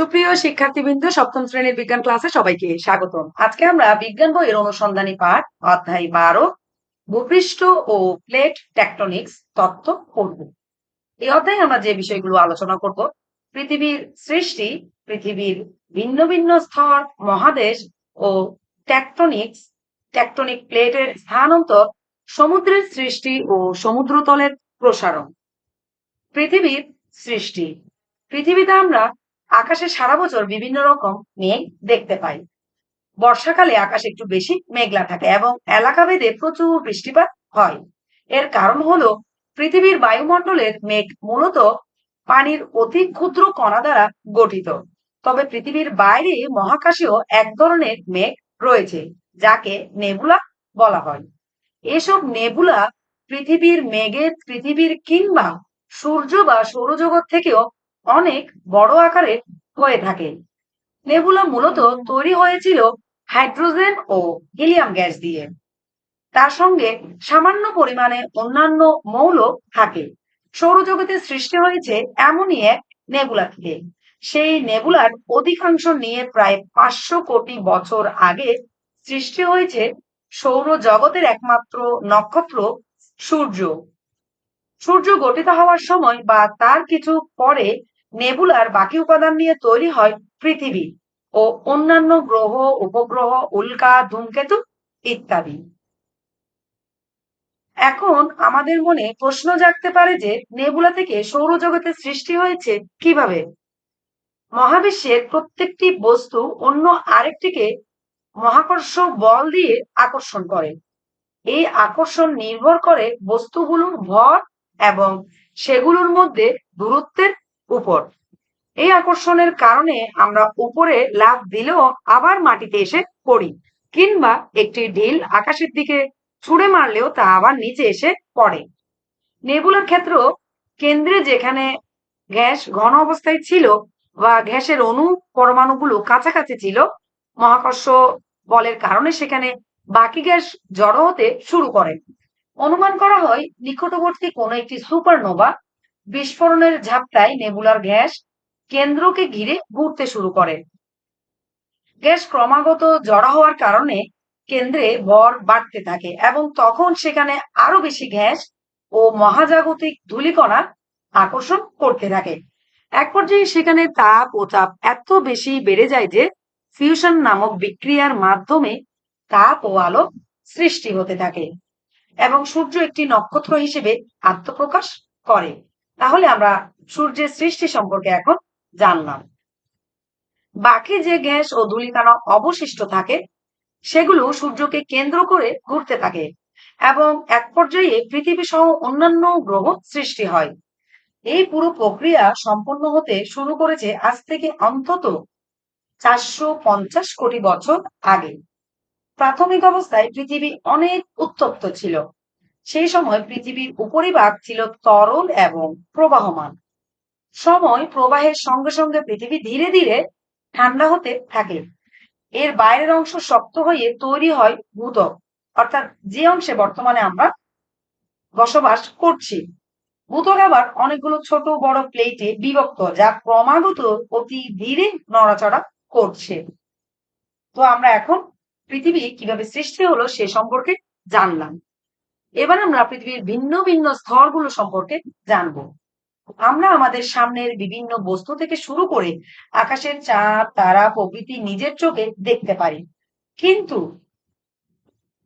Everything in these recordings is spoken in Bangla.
সুপ্রিয় শিক্ষার্থীবৃন্দ, সপ্তম শ্রেণির বিজ্ঞান ক্লাসে সবাইকে স্বাগতম। আজকে আমরা বিজ্ঞান বইয়ের অনুসন্ধানী পাঠ, অধ্যায় বারো, ভূপৃষ্ঠ ও প্লেট টেকটনিক্স তত্ত্ব পড়ব। এই অধ্যায়ে আমরা যে বিষয়গুলো আলোচনা করব, পৃথিবীর সৃষ্টি, পৃথিবীর ভিন্ন ভিন্ন স্তর, মহাদেশ ও টেকটনিক্স, টেকটনিক প্লেটের স্থানান্তর, সমুদ্রের সৃষ্টি ও সমুদ্রতলের প্রসারণ। পৃথিবীর সৃষ্টি। পৃথিবীতে আমরা আকাশে সারা বছর বিভিন্ন রকম মেঘ দেখতে পাই। বর্ষাকালে আকাশ একটু বেশি মেঘলা থাকে এবং এলাকা ভেদে প্রচুর বৃষ্টিপাত হয়। এর কারণ হলো পৃথিবীর বায়ুমণ্ডলের মেঘ মূলত পানির অতি ক্ষুদ্র কণা দ্বারা গঠিত। তবে পৃথিবীর বাইরে মহাকাশেও এক ধরনের মেঘ রয়েছে, যাকে নেবুলা বলা হয়। এসব নেবুলা পৃথিবীর মেঘের পৃথিবীর কিংবা সূর্য বা সৌরজগৎ থেকেও অনেক বড় আকারের হয়ে থাকে। নেবুলা মূলত তৈরি হয়েছিল হাইড্রোজেন ও হিলিয়াম গ্যাস দিয়ে। তার সঙ্গে সামান্য পরিমাণে অন্যান্য মৌল থাকে। সৌরজগতে সৃষ্টি হয়েছে এমনই এক নেবুলা থেকে। সেই নেবুলার অধিকাংশ নিয়ে প্রায় পাঁচশো কোটি বছর আগে সৃষ্টি হয়েছে সৌরজগতের একমাত্র নক্ষত্র সূর্য। সূর্য গঠিত হওয়ার সময় বা তার কিছু পরে নেবুলার বাকি উপাদান নিয়ে তৈরি হয় পৃথিবী ও অন্যান্য গ্রহ, উপগ্রহ, উল্কা, ধূমকেতু ইত্যাদি। এখন আমাদের মনে প্রশ্ন জাগতে পারে যে নেবুলা থেকে সৌরজগতের সৃষ্টি হয়েছে কীভাবে? মহাবিশ্বের প্রত্যেকটি বস্তু অন্য আরেকটিকে মহাকর্ষ বল দিয়ে আকর্ষণ করে। এই আকর্ষণ নির্ভর করে বস্তুগুলোর ভর এবং সেগুলোর মধ্যে দূরত্বের উপর। এই আকর্ষণের কারণে আমরা উপরে লাফ দিলেও আবার মাটিতে এসে পড়ি, কিংবা একটি ঢিল আকাশের দিকে ছুড়ে মারলেও তা আবার নিচে এসে পড়ে। নেবুলার ক্ষেত্র কেন্দ্রে যেখানে গ্যাস ঘন অবস্থায় ছিল বা গ্যাসের অণু পরমাণুগুলো কাছাকাছি ছিল, মহাকর্ষ বলের কারণে সেখানে বাকি গ্যাস জড়ো হতে শুরু করে। অনুমান করা হয় নিকটবর্তী কোনো একটি সুপারনোভা বিস্ফোরণের ঝাপটায় নেবুলার গ্যাস কেন্দ্রকে ঘিরে ঘুরতে শুরু করে। গ্যাস ক্রমাগত জড়া হওয়ার কারণে কেন্দ্রে ভর বাড়তে থাকে এবং তখন সেখানে আরও বেশি গ্যাস ও মহাজাগতিক ধূলিকণা আকর্ষণ করতে থাকে। এক পর্যায়ে সেখানে তাপ ও চাপ এত বেশি বেড়ে যায় যে ফিউশন নামক বিক্রিয়ার মাধ্যমে তাপ ও আলো সৃষ্টি হতে থাকে এবং সূর্য একটি নক্ষত্র হিসেবে আত্মপ্রকাশ করে। তাহলে আমরা সূর্যের সৃষ্টি সম্পর্কে এখন জানলাম। বাকি যে গ্যাস ও ধূলিকণা অবশিষ্ট থাকে, সেগুলো সূর্যকে কেন্দ্র করে ঘুরতে থাকে এবং এক পর্যায়ে পৃথিবী সহ অন্যান্য গ্রহ সৃষ্টি হয়। এই পুরো প্রক্রিয়া সম্পন্ন হতে শুরু করেছে আজ থেকে অন্তত চারশো পঞ্চাশ কোটি বছর আগে। প্রাথমিক অবস্থায় পৃথিবী অনেক উত্তপ্ত ছিল। সেই সময় পৃথিবীর উপরিভাগ ছিল তরল এবং প্রবাহমান। সময় প্রবাহের সঙ্গে সঙ্গে পৃথিবী ধীরে ধীরে ঠান্ডা হতে থাকে। এর বাইরের অংশ শক্ত হয়ে তৈরি হয় ভূতক অর্থাৎ যে অংশে বর্তমানে আমরা বসবাস করছি। ভূতক আবার অনেকগুলো ছোট বড় প্লেটে বিভক্ত, যা ক্রমাগত অতি ধীরে নড়াচড়া করছে। তো আমরা এখন পৃথিবী কীভাবে সৃষ্টি হলো সে সম্পর্কে জানলাম। এবার আমরা পৃথিবীর ভিন্ন ভিন্ন স্তরগুলো সম্পর্কে জানব। আমরা আমাদের সামনের বিভিন্ন বস্তু থেকে শুরু করে আকাশের চাঁদ, তারা, প্রকৃতি নিজের চোখে দেখতে পারি। কিন্তু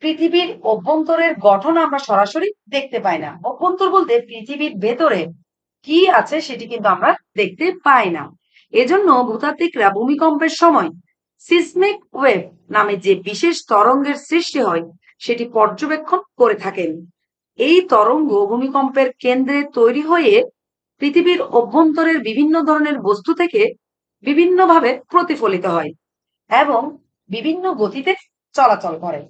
পৃথিবীর অভ্যন্তরের গঠন আমরা সরাসরি দেখতে পাই না। অভ্যন্তর বলতে পৃথিবীর ভেতরে কি আছে সেটি কিন্তু আমরা দেখতে পাই না। এজন্য ভূতাত্ত্বিকরা ভূমিকম্পের সময় সিসমিক ওয়েভ নামে যে বিশেষ তরঙ্গের সৃষ্টি হয় সেটি পর্যবেক্ষণ করে থাকেন। এই তরঙ্গ ভূমিকম্পের কেন্দ্রে তৈরি হয়ে পৃথিবীর অভ্যন্তরের বিভিন্ন ধরনের বস্তু থেকে বিভিন্নভাবে প্রতিফলিত হয় এবং বিভিন্ন গতিতে চলাচল করে।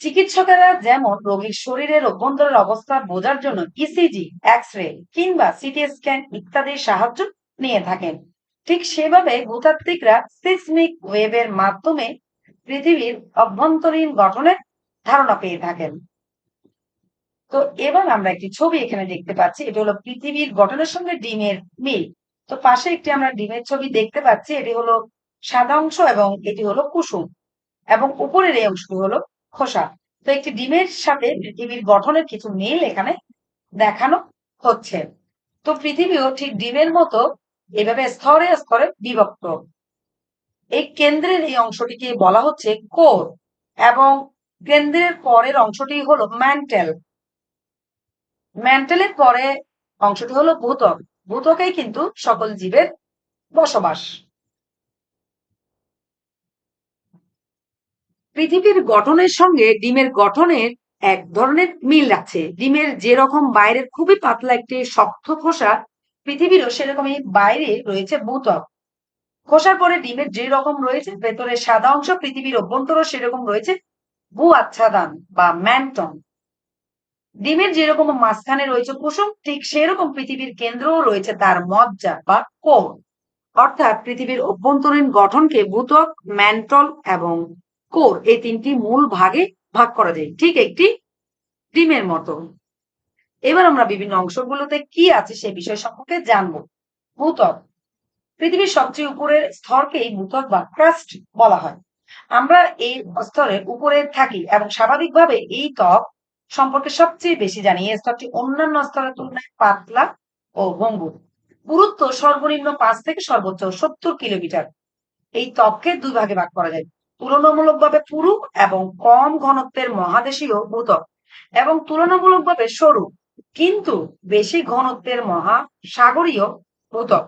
চিকিৎসকেরা যেমন রোগীর শরীরের অভ্যন্তরের অবস্থা বোঝার জন্য ইসিজি এক্স রে কিংবা সিটি স্ক্যান ইত্যাদির সাহায্য নিয়ে থাকেন। ঠিক সেভাবে ভূতাত্ত্বিকরা সিসমিক ওয়েভের মাধ্যমে পৃথিবীর অভ্যন্তরীণ গঠনের ধারণা পেয়ে থাকেন। তো এবার আমরা একটি ছবি এখানে দেখতে পাচ্ছি, এটা হলো পৃথিবীর গঠনের সঙ্গে ডিমের মিল। তো পাশে একটি আমরা ডিমের ছবি দেখতে পাচ্ছি, এটি হলো সাদা অংশ এবং এটি হলো কুসুম এবং উপরের এই অংশটি হলো খোসা। তো একটি ডিমের সাথে পৃথিবীর গঠনের কিছু মিল এখানে দেখানো হচ্ছে। তো পৃথিবীও ঠিক ডিমের মতো এভাবে স্তরে স্তরে বিভক্ত। এই কেন্দ্রের এই অংশটিকে বলা হচ্ছে কোর এবং কেন্দ্রের পরের অংশটি হলো ম্যান্টেল। ম্যান্টেলের পরে অংশটি হলো ভূতক। ভূতকেই কিন্তু সকল জীবের বসবাস। পৃথিবীর গঠনের সঙ্গে ডিমের গঠনের এক ধরনের মিল আছে। ডিমের যেরকম বাইরের খুবই পাতলা একটি শক্ত খোসা, পৃথিবীরও সেরকমই বাইরে রয়েছে ভূতক। খোসার পরে ডিমের যে রকম রয়েছে, ভেতরে সাদা অংশ পৃথিবীর অভ্যন্তরও সেরকম রয়েছে ভূ আচ্ছাদন বা ম্যান্টন। ডিমের যেরকম মাঝখানে রয়েছে কুসুম, ঠিক সেরকম পৃথিবীর কেন্দ্রও রয়েছে তার মজ্জা বা কোর অর্থাৎ পৃথিবীর অভ্যন্তরীণ গঠনকে ভূতক ম্যান্টল এবং কোর এই তিনটি মূল ভাগে ভাগ করা যায়। ঠিক একটি ডিমের মতো। এবার আমরা বিভিন্ন অংশগুলোতে কি আছে সে বিষয় সম্পর্কে জানব। ভূতক পৃথিবীর সবচেয়ে উপরের স্তরকেই ভূতক বা ক্রাস্ট বলা হয়। আমরা এই স্তরের উপরে থাকি এবং স্বাভাবিকভাবে এই ত্বক সম্পর্কে সবচেয়ে বেশি জানি। এই স্তরটি অন্যান্য স্তরের তুলনায় পাতলা ও ভঙ্গুর পুরুত্ব সর্বনিম্ন পাঁচ থেকে সর্বোচ্চ সত্তর কিলোমিটার। এই ত্বককে দুই ভাগে ভাগ করা যায়। তুলনামূলকভাবে পুরু এবং কম ঘনত্বের মহাদেশীয় ভূতক এবং তুলনামূলকভাবে সরু, কিন্তু বেশি ঘনত্বের মহাসাগরীয় ভূতক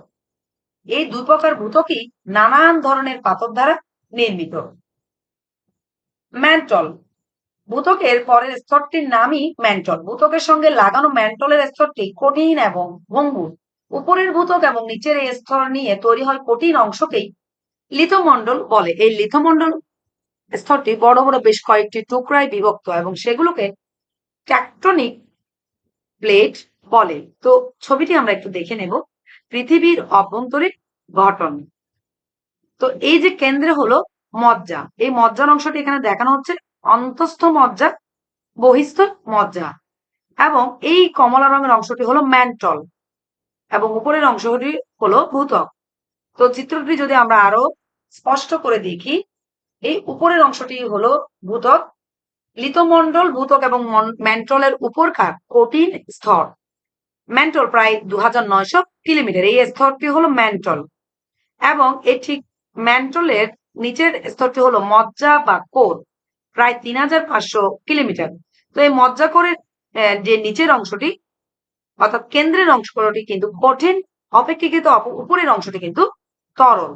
এই দুই প্রকার ভূতকই নানান ধরনের পাথর দ্বারা নির্মিত। ম্যান্টল ভূতকের পরের স্তরটির নামই ম্যান্টল ভূতকের সঙ্গে লাগানো ম্যান্টলের স্তরটি কঠিন এবং ভঙ্গুর। উপরের ভূতক এবং নিচের এই স্তর নিয়ে তৈরি হয় কঠিন অংশকেই লিথমণ্ডল বলে। এই লিথমণ্ডল স্তরটি বড় বড় বেশ কয়েকটি টুকরায় বিভক্ত এবং সেগুলোকে ট্যাক্টনিক প্লেট বলে। তো ছবিটি আমরা একটু দেখে নেব। পৃথিবীর অভ্যন্তরীণ গঠন। তো এই যে কেন্দ্রে হলো মজ্জা, এই মজ্জার অংশটি এখানে দেখানো হচ্ছে অন্তস্থ মজ্জা, বহিস্থ মজ্জা। এবং এই কমলা রঙের অংশটি হলো ম্যান্টল এবং উপরের অংশটি হলো ভূতক। তো চিত্রটি যদি আমরা আরও স্পষ্ট করে দেখি, এই উপরের অংশটি হলো ভূতক লিতমণ্ডল ভূতক এবং ম্যান্টলের উপরকার কঠিন স্তর। ম্যান্টল প্রায় দু হাজার নয়শো কিলোমিটার। এই স্তরটি হলো ম্যান্টল এবং এই ঠিক ম্যান্টলের নিচের স্তরটি হলো মজ্জা বা কোর, প্রায় তিন হাজার পাঁচশো কিলোমিটার। তো এই মজ্জা কোরের যে নিচের অংশটি, অর্থাৎ কেন্দ্রের অংশটি কিন্তু কঠিন, অপেক্ষাকৃত উপরের অংশটি কিন্তু তরল।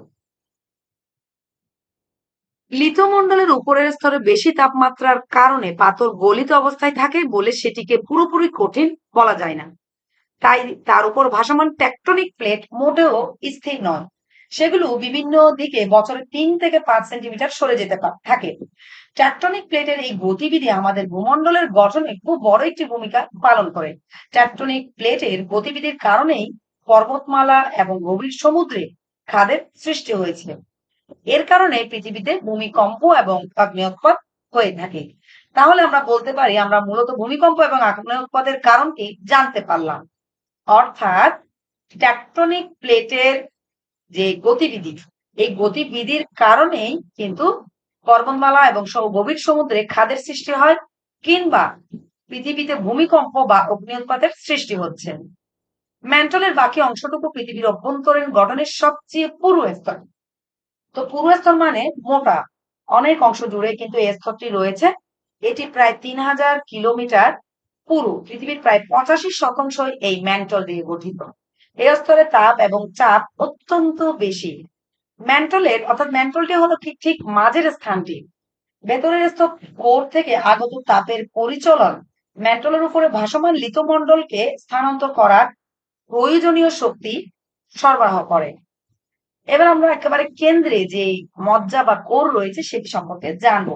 লিথমণ্ডলের উপরের স্তরে বেশি তাপমাত্রার কারণে পাথর গলিত অবস্থায় থাকে বলে সেটিকে পুরোপুরি কঠিন বলা যায় না। তাই তার উপর ভাসমান টেকটনিক প্লেট মোটেও স্থির নয়। সেগুলো বিভিন্ন দিকে বছরে তিন থেকে পাঁচ সেন্টিমিটার সরে যেতে থাকে। ট্যাকটনিক প্লেটের এই গতিবিধি আমাদের ভূমণ্ডলের গঠনে খুব বড় একটি ভূমিকা পালন করে। ট্যাকটনিক প্লেটের গতিবিধির কারণেই পর্বতমালা এবং গভীর সমুদ্রে খাদের সৃষ্টি হয়েছিল। এর কারণে পৃথিবীতে ভূমিকম্প এবং আগ্নেয়োৎপাত হয়ে থাকে। তাহলে আমরা বলতে পারি, আমরা মূলত ভূমিকম্প এবং আগ্নেয়োৎপাতের কারণটি জানতে পারলাম। অর্থাৎ ট্যাকটনিক প্লেটের যে গতিবিধি, এই গতিবিধির কারণেই কিন্তু পর্বতমালা এবং গভীর সমুদ্রে খাদের সৃষ্টি হয় কিংবা পৃথিবীতে ভূমিকম্প বা অগ্নিউৎপাতের সৃষ্টি হচ্ছে। ম্যান্টলের বাকি অংশটুকু পৃথিবীর অভ্যন্তরীণ গঠনের সবচেয়ে পুরু স্তর। তো পুরু স্তর মানে মোটা, অনেক অংশ জুড়ে কিন্তু এই স্তরটি রয়েছে। এটি প্রায় তিন হাজার কিলোমিটার পুরু, পৃথিবীর প্রায় পঁচাশি শতাংশ এই ম্যান্টল দিয়ে গঠিত। এই স্তরে তাপ এবং চাপ অত্যন্ত বেশি। ম্যান্টলের, অর্থাৎ ম্যান্টলটি হলো ঠিক ঠিক মাঝের স্থানটি। ভেতরের স্তর কোর থেকে আগত তাপের পরিচলন ম্যান্টলের উপরে ভাসমান লিতমণ্ডলকে স্থানান্তর করার প্রয়োজনীয় শক্তি সরবরাহ করে। এবার আমরা একেবারে কেন্দ্রে যে মজ্জা বা কোর রয়েছে সেটি সম্পর্কে জানব।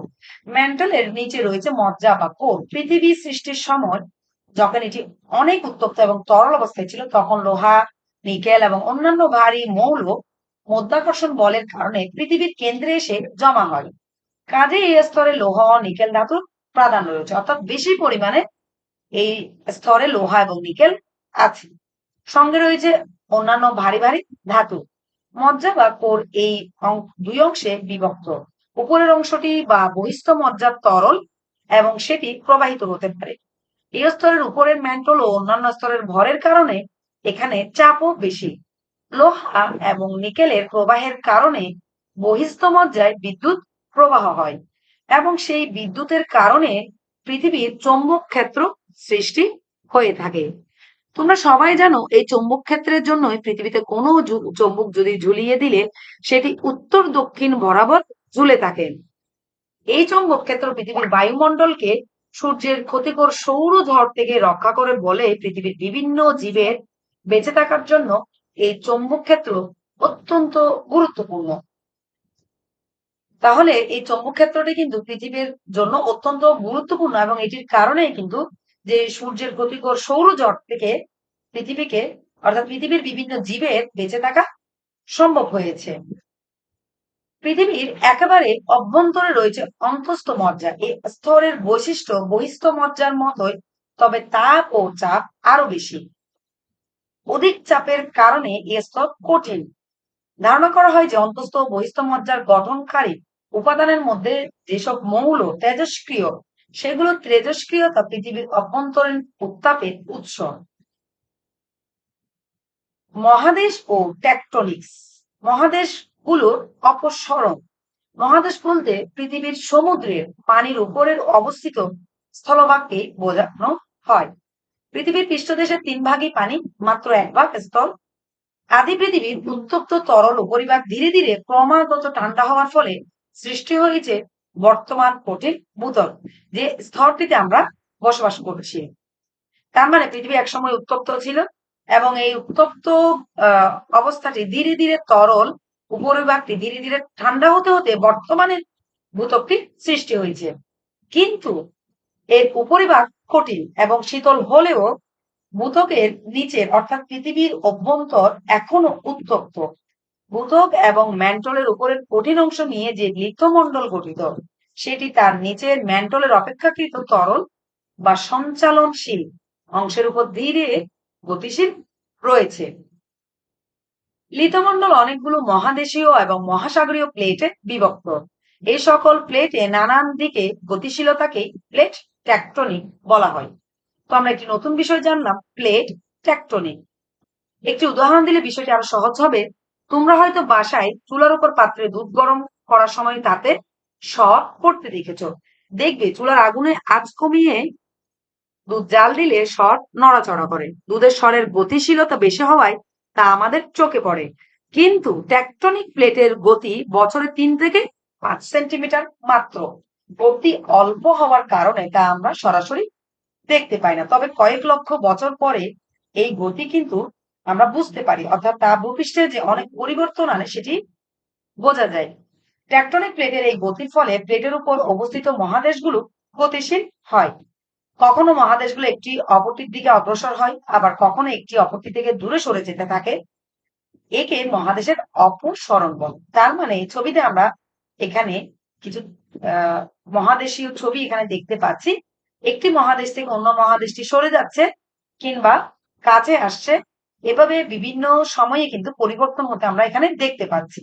ম্যান্টলের নিচে রয়েছে মজ্জা বা কোর। পৃথিবী সৃষ্টির সময় যখন এটি অনেক উত্তপ্ত এবং তরল অবস্থায় ছিল, তখন লোহা, নিকেল এবং অন্যান্য ভারী মৌল মধ্যাকর্ষণ বলের কারণে পৃথিবীর কেন্দ্রে এসে জমা হয়। কাজে এই স্তরে লোহা নিকেল ধাতুর প্রাধান্য রয়েছে। অর্থাৎ বেশি পরিমাণে এই স্তরে লোহা এবং নিকেল আছে। সঙ্গে রয়েছে অন্যান্য ভারী ভারী ধাতু। মজ্জা বা কোর এই দুই অংশে বিভক্ত। উপরের অংশটি বা বহিস্থ মজ্জার তরল এবং সেটি প্রবাহিত হতে পারে। এই স্তরের উপরের ম্যান্টল ও অন্যান্য স্তরের ভরের কারণে এখানে চাপও বেশি। লোহা এবং নিকেলের প্রবাহের কারণে বহিস্থ মজ্জায় বিদ্যুৎ প্রবাহ হয় এবং সেই বিদ্যুতের কারণে পৃথিবীর চৌম্বক ক্ষেত্র সৃষ্টি হয়ে থাকে। তোমরা সবাই জানো, এই চৌম্বক ক্ষেত্রের জন্যই পৃথিবীতে কোনো চৌম্বক যদি ঝুলিয়ে দিলে, সেটি উত্তর দক্ষিণ বরাবর ঝুলে থাকে। এই চৌম্বক ক্ষেত্র পৃথিবীর বায়ুমণ্ডলকে সূর্যের ক্ষতিকর সৌর ঝড় থেকে রক্ষা করে বলে পৃথিবীর বিভিন্ন জীবের বেঁচে থাকার জন্য এই চৌম্বক ক্ষেত্র অত্যন্ত গুরুত্বপূর্ণ। তাহলে এই চৌম্বক ক্ষেত্রটি কিন্তু পৃথিবীর জন্য অত্যন্ত গুরুত্বপূর্ণ এবং এটির কারণেই কিন্তু যে সূর্যের ক্ষতিকর সৌরজট থেকে পৃথিবীকে, অর্থাৎ পৃথিবীর বিভিন্ন জীবের বেঁচে থাকা সম্ভব হয়েছে। পৃথিবীর একেবারে অভ্যন্তরে রয়েছে অন্তস্থ মজ্জা। এই স্তরের বৈশিষ্ট্য, বহিস্থ মজ্জার মতোই, তবে তাপ ও চাপ আরও বেশি। অধিক চাপের কারণে এ স্তর কঠিন। ধারণা করা হয় যে অন্তস্থ বহিস্থ মজ্জার গঠনকারী উপাদানের মধ্যে যেসব মৌল তেজস্ক্রিয় সেগুলো তেজস্ক্রিয়তা পৃথিবীর অভ্যন্তরীণ উত্তাপের উৎস। মহাদেশ ও টেকটনিক্স। মহাদেশগুলোর অপসরণ। মহাদেশ বলতে পৃথিবীর সমুদ্রের পানির উপরের অবস্থিত স্থলভাগকে বোঝানো হয়। পৃথিবীর পৃষ্ঠদেশের তিন ভাগই পানি, মাত্র এক ভাগ স্থল। আদি পৃথিবীর উত্তপ্ত তরল উপরিভাগ ধীরে ধীরে ক্রমাগত ঠান্ডা হওয়ার ফলে সৃষ্টি হয়েছে বর্তমান কঠিন ভূতল যে স্তরটিতে আমরা বসবাস করছি। তার মানে পৃথিবী একসময় উত্তপ্ত ছিল এবং এই উত্তপ্ত অবস্থাটি ধীরে ধীরে তরল উপরিভাগটি ধীরে ধীরে ঠান্ডা হতে হতে বর্তমানে ভূতকটি সৃষ্টি হয়েছে। কিন্তু এর উপরিভাগ কঠিন এবং শীতল হলেও ভূতকের নিচের অর্থাৎ পৃথিবীর অভ্যন্তর এখনও উত্তপ্ত। ভূতক এবং ম্যান্টলের উপরের কঠিন অংশ নিয়ে যে লিথমণ্ডল গঠিত, সেটি তার নিচের ম্যান্টলের অপেক্ষাকৃত তরল বা সঞ্চালনশীল অংশের উপর ধীরে গতিশীল রয়েছে। লিথমণ্ডল অনেকগুলো মহাদেশীয় এবং মহাসাগরীয় প্লেটে বিভক্ত। এই সকল প্লেটে নানান দিকে গতিশীলতাকে প্লেট ট্যাক্টনিক বলা হয়। তো আমরা একটি নতুন বিষয় জানলাম, প্লেট ট্যাক্টনিক একটি উদাহরণ দিলে বিষয়টি আরও সহজ হবে। তোমরা হয়তো বাসায় চুলার উপর পাত্রে দুধ গরম করার সময় তাতে সর পড়তে দেখেছ। দেখবে চুলার আগুনে আজ কমিয়ে দুধ জাল দিলে সর নড়াচড়া করে। দুধের স্বরের গতিশীলতা বেশি হওয়ায় তা আমাদের চোখে পড়ে। কিন্তু ট্যাকটনিক প্লেটের গতি বছরে তিন থেকে পাঁচ সেন্টিমিটার মাত্র। গতি অল্প হওয়ার কারণে তা আমরা সরাসরি দেখতে পাই না। তবে কয়েক লক্ষ বছর পরে এই গতি কিন্তু আমরা বুঝতে পারি, অর্থাৎ তা ভূপৃষ্ঠে যে অনেক পরিবর্তন আনে সেটি বোঝা যায়। ট্যাকটনিক প্লেটের এই গতির ফলে প্লেটের উপর অবস্থিত মহাদেশগুলো গতিশীল হয়। কখনো মহাদেশগুলো একটি অপরটির দিকে অগ্রসর হয়, আবার কখনো একটি অপরটি থেকে দূরে সরে যেতে থাকে। একে মহাদেশের অপসরণ বল। তার মানে ছবিতে আমরা এখানে কিছু মহাদেশীয় ছবি এখানে দেখতে পাচ্ছি। একটি মহাদেশ থেকে অন্য মহাদেশটি সরে যাচ্ছে কিংবা কাছে আসছে। এভাবে বিভিন্ন সময়ে কিন্তু পরিবর্তন হতে আমরা এখানে দেখতে পাচ্ছি।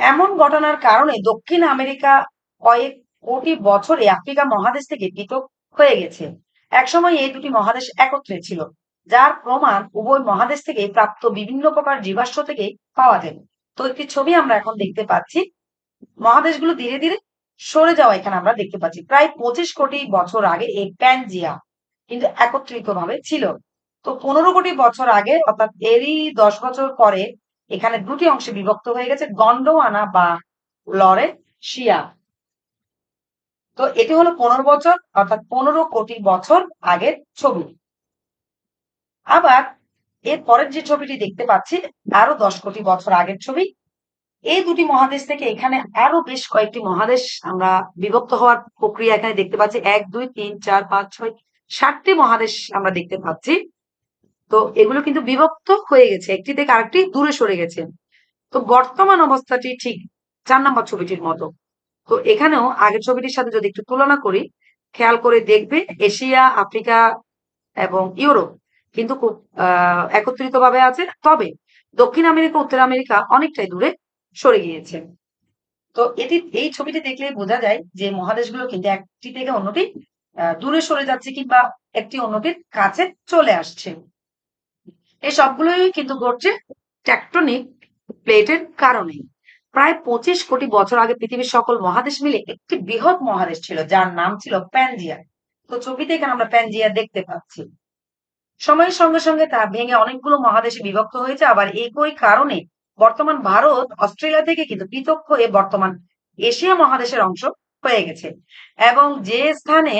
এমন ঘটনার কারণে দক্ষিণ আমেরিকা কয়েক কোটি বছরে আফ্রিকা মহাদেশ থেকে পৃথক হয়ে গেছে। একসময় এই দুটি মহাদেশ একত্রে ছিল, যার প্রমাণ উভয় মহাদেশ থেকে প্রাপ্ত বিভিন্ন প্রকার জীবাশ্ম থেকে পাওয়া যায়। তো একটি ছবি আমরা এখন দেখতে পাচ্ছি। মহাদেশগুলো ধীরে ধীরে সরে যাওয়া এখানে আমরা দেখতে পাচ্ছি। প্রায় পঁচিশ কোটি বছর আগে এই প্যানজিয়া কিন্তু একত্রিত ভাবে ছিল। তো পনেরো কোটি বছর আগে, অর্থাৎ এরই দশ বছর পরে, এখানে দুটি অংশে বিভক্ত হয়ে গেছে, গন্ডোয়ানা বা লরে শিয়া তো এটি হলো পনেরো বছর, অর্থাৎ পনেরো কোটি বছর আগের ছবি। আবার এর পরের যে ছবিটি দেখতে পাচ্ছি আরও দশ কোটি বছর আগের ছবি এই দুটি মহাদেশ থেকে এখানে আরও বেশ কয়েকটি মহাদেশ আমরা বিভক্ত হওয়ার প্রক্রিয়া এখানে দেখতে পাচ্ছি। এক, দুই, তিন, চার, পাঁচ, ছয়, সাতটি মহাদেশ আমরা দেখতে পাচ্ছি। তো এগুলো কিন্তু বিভক্ত হয়ে গেছে। একটি থেকে আরেকটি দূরে সরে গেছে। তো বর্তমান অবস্থাটি ঠিক চার নাম্বার ছবিটির মতো। তো এখানেও আগের ছবিটির সাথে যদি একটু তুলনা করি, খেয়াল করে দেখবে এশিয়া, আফ্রিকা এবং ইউরোপ কিন্তু খুব একত্রিত ভাবে আছে। তবে দক্ষিণ আমেরিকা, উত্তর আমেরিকা অনেকটাই দূরে সরে গিয়েছে। তো এটি, এই ছবিটি দেখলে বোঝা যায় যে মহাদেশগুলো কিন্তু একটি থেকে অন্যটি দূরে সরে যাচ্ছে কিংবা একটি অন্যটির কাছে চলে আসছে। এই সবগুলোই কিন্তু ঘটছে ট্যাক্টনিক প্লেটের কারণে। প্রায় পঁচিশ কোটি বছর আগে পৃথিবীর সকল মহাদেশ মিলে একটি বৃহৎ মহাদেশ ছিল, যার নাম ছিল প্যানজিয়া তো ছবিতে এখানে আমরা প্যানজিয়া দেখতে পাচ্ছি। সময়ের সঙ্গে সঙ্গে তা ভেঙে অনেকগুলো মহাদেশে বিভক্ত হয়েছে, আবার একই কারণে বর্তমান ভারত, অস্ট্রেলিয়া থেকে কিন্তু পৃথক হয়ে বর্তমান এশিয়া মহাদেশের অংশ হয়ে গেছে। এবং যে স্থানে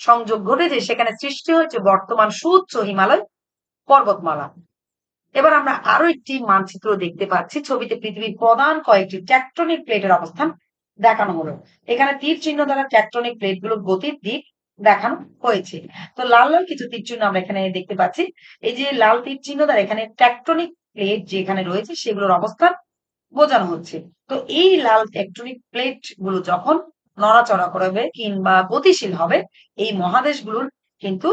সংযোগ ঘটেছে, সেখানে সৃষ্টি হয়েছে বর্তমান সুউচ্চ হিমালয় পর্বতমালা। এবার আমরা আরও একটি মানচিত্র দেখতে পাচ্ছি। ছবিতে পৃথিবীর প্রধান কয়েকটি ট্যাক্টনিক প্লেটের অবস্থান দেখানো হলো। এখানে তীর চিহ্ন দ্বারা ট্যাক্টনিক প্লেটগুলোর গতির দিক দেখানো হয়েছে। তো লাল লাল কিছু তীর চিহ্ন আমরা এখানে দেখতে পাচ্ছি। এই যে লাল তীর চিহ্ন দ্বারা এখানে ট্যাক্টনিক প্লেট যেখানে রয়েছে সেগুলোর অবস্থান বোঝানো হচ্ছে। তো এই লাল ট্যাক্টনিক প্লেটগুলো যখন নড়াচড়া করবে কিংবা গতিশীল হবে, এই মহাদেশগুলোর কিন্তু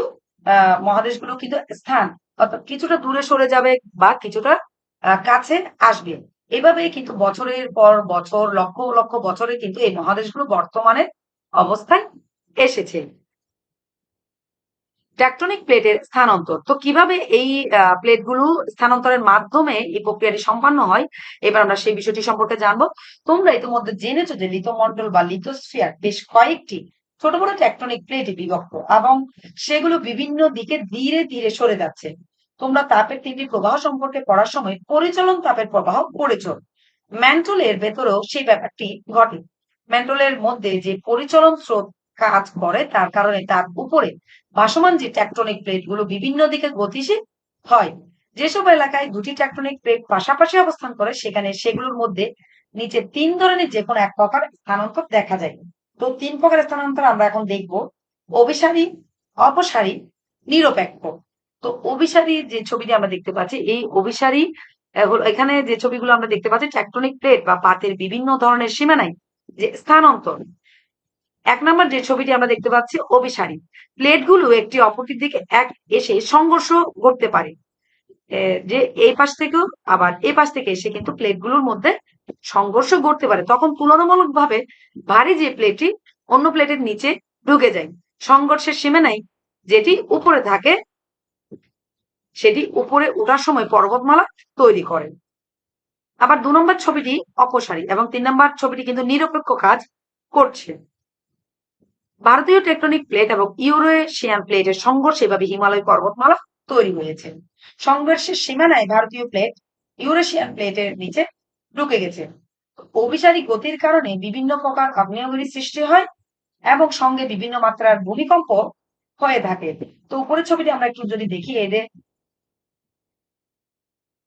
মহাদেশগুলো কিন্তু স্থান অর্থাৎ কিছুটা দূরে সরে যাবে বা কিছুটা কাছে আসবে। এভাবে কিন্তু বছরের পর বছর, লক্ষ লক্ষ বছরে কিন্তু এই মহাদেশগুলো বর্তমানে অবস্থায় এসেছে। ট্যাকটনিক প্লেটের স্থানান্তর। তো কীভাবে এই প্লেটগুলো স্থানান্তরের মাধ্যমে এই প্রক্রিয়াটি সম্পন্ন হয়? এবার আমরা সেই বিষয়টি সম্পর্কে জানব। তোমরা ইতিমধ্যে জেনেছো যে লিথোমন্ডল বা লিথোস্ফিয়ার বেশ কয়েকটি ছোট বড় ট্যাকটনিক প্লেটে বিভক্ত এবং সেগুলো বিভিন্ন দিকে ধীরে ধীরে সরে যাচ্ছে। তোমরা তাপের তিনটি প্রবাহ সম্পর্কে পড়ার সময় পরিচালন তাপের প্রবাহ পড়েছ। ম্যান্টলের ভেতরেও সেই ব্যাপারটি ঘটে। ম্যান্টলের মধ্যে যে পরিচলন স্রোত কাজ করে, তার কারণে তার উপরে ভাসমান যে ট্যাক্টনিক প্লেটগুলো বিভিন্ন দিকে গতিশীল হয়, যেসব এলাকায় দুটি ট্যাক্টনিক প্লেট পাশাপাশি অবস্থান করে, সেখানে সেগুলোর মধ্যে নিচে তিন ধরনের যে কোনো এক প্রকার স্থানান্তর দেখা যায়। তো তিন প্রকার স্থানান্তর আমরা এখন দেখব। অভিসারী, অপসারী, নিরপেক্ষ। তো অভিসারী যে ছবিটি আমরা দেখতে পাচ্ছি, এই অভিসারী এখানে যে ছবিগুলো আমরা দেখতে পাচ্ছি ট্যাকটনিক প্লেট বা পাতের বিভিন্ন ধরনের সীমানায় যে স্থানান্তর এক নম্বর যে ছবিটি আমরা দেখতে পাচ্ছি অভিসারী প্লেটগুলো একটি অপরটির দিকে এক এসে সংঘর্ষ করতে পারে। যে এই পাশ থেকেও আবার এই পাশ থেকে এসে কিন্তু প্লেটগুলোর মধ্যে সংঘর্ষ করতে পারে। তখন তুলনামূলক ভাবে ভারী যে প্লেটটি অন্য প্লেটের নিচে ঢুকে যায়। সংঘর্ষের সীমানায় যেটি উপরে থাকে, সেটি উপরে ওঠার সময় পর্বতমালা তৈরি করে। আবার দু নম্বর ছবিটি অপসারী এবং তিন নম্বর ছবিটি কিন্তু নিরপেক্ষ কাজ করছে। ভারতীয় টেকটনিক প্লেট এবং ইউরোশিয়ান প্লেটের সংঘর্ষে এভাবে হিমালয় পর্বতমালা তৈরি হয়েছে। সংঘর্ষের সীমানায় ভারতীয় প্লেট ইউরোশিয়ান প্লেটের নিচে ঢুকে গেছে। অভিসারী গতির কারণে বিভিন্ন প্রকার আগ্নেয়গিরি সৃষ্টি হয় এবং সঙ্গে বিভিন্ন মাত্রার ভূমিকম্প হয়ে থাকে। তো উপরের ছবিটি আমরা একটু যদি দেখি এদের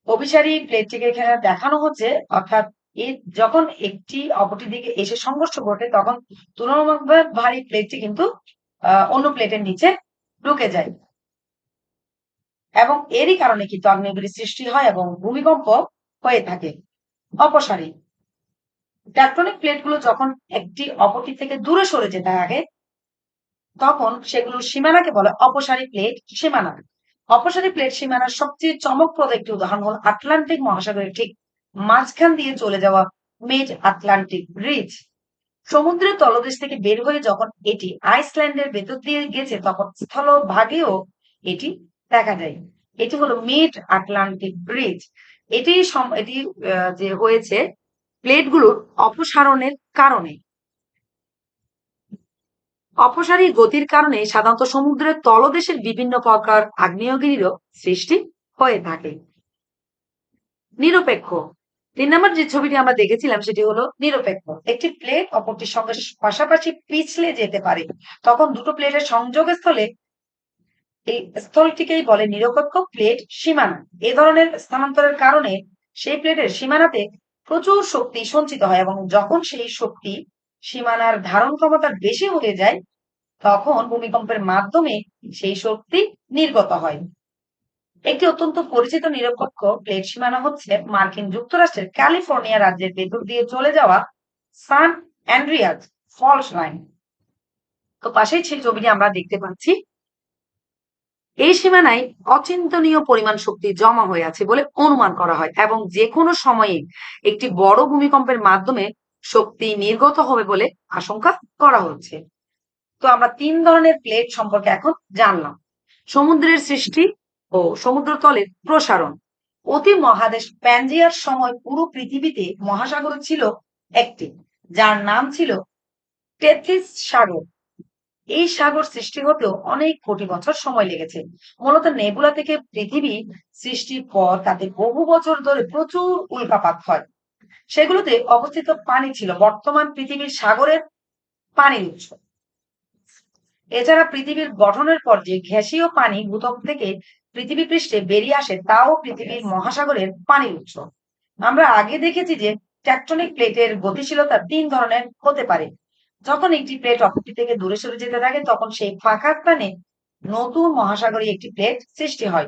অভিসারী প্লেটটিকে এখানে দেখানো হচ্ছে, অর্থাৎ যখন একটি অপরটির দিকে এসে সংঘর্ষ ঘটে, তখন তুলনামূলকভাবে ভারী প্লেটটি কিন্তু অন্য প্লেটের নিচে ঢুকে যায়। এবং এরই কারণে কিন্তু আগ্নেয়গিরি সৃষ্টি হয় এবং ভূমিকম্প হয়ে থাকে। অপসারী। ট্যাকটনিক প্লেটগুলো যখন একটি অপরটি থেকে দূরে সরে যেতে থাকে, তখন সেগুলোর সীমানাকে বলে অপসারী প্লেট সীমানা। অপসারী প্লেট সীমানার সবচেয়ে চমকপ্রদ একটি উদাহরণ হল আটলান্টিক মহাসাগরের ঠিক মাঝখান দিয়ে চলে যাওয়া মিড আটলান্টিক ব্রিজ। সমুদ্রের তলদেশ থেকে বের হয়ে যখন এটি আইসল্যান্ডের ভেতর দিয়ে গেছে, তখন স্থলভাগেও এটি দেখা যায়। এটি হলো মিড আটলান্টিক ব্রিজ। এটি এটি যে হয়েছে, প্লেটগুলোর অপসারণের কারণে। অপসারী গতির কারণে সাধারণত সমুদ্রের তলদেশের বিভিন্ন প্রকার আগ্নেয়গিরিরও সৃষ্টি হয়ে থাকে। নিরপেক্ষ তিন নম্বর যে ছবিটি আমরা দেখেছিলাম সেটি হলো নিরপেক্ষ। একটি প্লেট অপরটির সঙ্গে পাশাপাশি পিছলে যেতে পারে। তখন দুটো প্লেটের সংযোগ স্থলে এই স্থলটিকেই বলে নিরপেক্ষ প্লেট সীমানা। এ ধরনের স্থানান্তরের কারণে সেই প্লেটের সীমানাতে প্রচুর শক্তি সঞ্চিত হয় এবং যখন সেই শক্তি সীমানার ধারণ ক্ষমতা বেশি হয়ে যায়, তখন ভূমিকম্পের মাধ্যমে সেই শক্তি নির্গত হয়। একটি অত্যন্ত পরিচিত নিরপেক্ষ প্লেট সীমানা হচ্ছে মার্কিন যুক্তরাষ্ট্রের ক্যালিফোর্নিয়া রাজ্যের ভেতর দিয়ে চলে যাওয়া সান অ্যান্ড্রিয়াজ ফলস লাইন। তো পাশেই সেই ছবিটি আমরা দেখতে পাচ্ছি। এই সীমানায় অচিন্তনীয় পরিমাণ শক্তি জমা হয়ে আছে বলে অনুমান করা হয় এবং যে কোনো সময়ে একটি বড় ভূমিকম্পের মাধ্যমে শক্তি নির্গত হবে বলে আশঙ্কা করা হচ্ছে। তো আমরা তিন ধরনের প্লেট সম্পর্কে এখন জানলাম। সমুদ্রের সৃষ্টি ও সমুদ্রতলের প্রসারণ। অতি মহাদেশ প্যাঞ্জিয়ার সময় পুরো পৃথিবীতে মহাসাগর ছিল একটি, যার নাম ছিল টেথিস সাগর। এই সাগর সৃষ্টি হতেও অনেক কোটি বছর সময় লেগেছে। মূলত নেবুলা থেকে পৃথিবী সৃষ্টির পর তাতে বহু বছর ধরে প্রচুর উল্কাপাত হয়। সেগুলোতে অবস্থিত পানি ছিল বর্তমান পৃথিবীর সাগরের পানির উৎস। এছাড়া পৃথিবীর গঠনের পর যে গ্যাসীয় পানি ভূতক থেকে পৃথিবী পৃষ্ঠে বেরিয়ে আসে তাও পৃথিবীর মহাসাগরের পানির উৎস। আমরা আগে দেখেছি যে ট্যাকটনিক প্লেটের গতিশীলতা তিন ধরনের হতে পারে। যখন একটি প্লেট অপরটি থেকে দূরে সরে যেতে থাকে, তখন সেই ফাঁকা স্থানে নতুন মহাসাগরীয় একটি প্লেট সৃষ্টি হয়।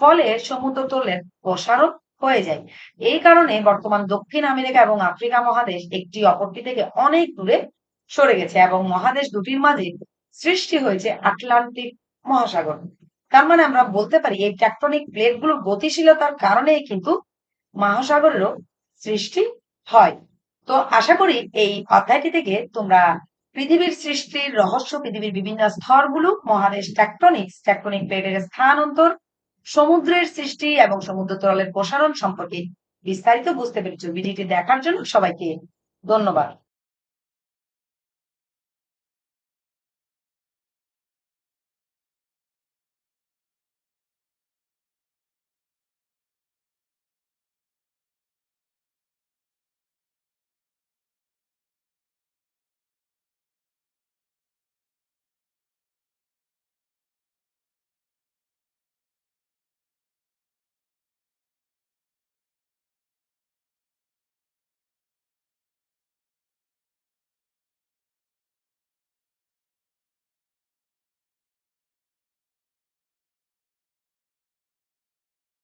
ফলে সমুদ্রতলের প্রসারণ হয়ে যায়। এই কারণে বর্তমান দক্ষিণ আমেরিকা এবং আফ্রিকা মহাদেশ একটি অপরটি থেকে অনেক দূরে সরে গেছে এবং মহাদেশ দুটির মাঝে সৃষ্টি হয়েছে আটলান্টিক মহাসাগর। তার মানে আমরা বলতে পারি এই ট্যাকটনিক প্লেটগুলোর গতিশীলতার কারণেই কিন্তু মহাসাগরেরও সৃষ্টি হয়। তো আশা করি এই অধ্যায়টি থেকে তোমরা পৃথিবীর সৃষ্টির রহস্য, পৃথিবীর বিভিন্ন স্তরগুলো, মহাদেশ ট্যাকটনিক্স ট্যাকটনিক প্লেটের স্থানান্তর সমুদ্রের সৃষ্টি এবং সমুদ্র তরলের প্রসারণ সম্পর্কে বিস্তারিত বুঝতে পেরেছ। ভিডিওটি দেখার জন্য সবাইকে ধন্যবাদ।